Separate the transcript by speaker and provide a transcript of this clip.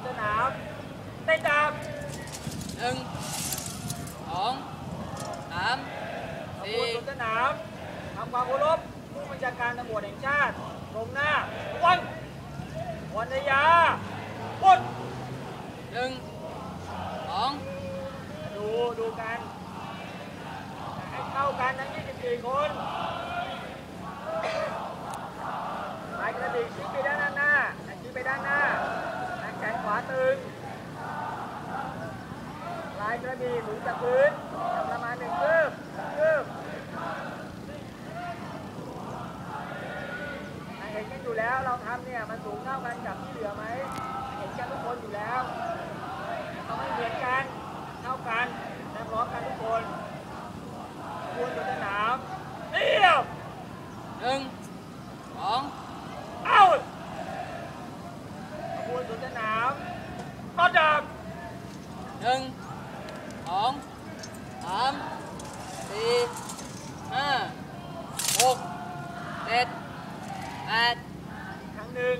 Speaker 1: นสนามเต้นดาบ
Speaker 2: หนึ่งสองสาม
Speaker 1: ขบ
Speaker 2: สี่
Speaker 1: วนสวนสนามทำความเคารพผู้บัญชาการตำรวจแห่งชาติตรงหน้าวันวันนยาพุทธ
Speaker 2: หนึ่งสอง
Speaker 1: ดูดูกัน ให้เข้ากันทั้ง 24 คนลายกระดิ่งชี้ไปด้านหน้าชี้ไปด้านหน้าแขนขวา ตึงลายกระดิ่งสูงจากพื้นประมาณหนึ่งคืบคืบเห็นกันอยู่แล้วเราทำเนี่ยมันสูงเท่ากันกับที่เหลือไหมเห็นกันทุกคนอยู่แล้วต้องให้เหมือนกันเท่ากันและพร้อมกันทุกคนขบวนสวนสนามเรียบ
Speaker 2: หนึ่งสอง
Speaker 1: เอาขบวนสวนสนาม
Speaker 2: หนึ่งสองสามสี่ห้าหกเจ็ดแปด
Speaker 1: ครั้งหนึ่ง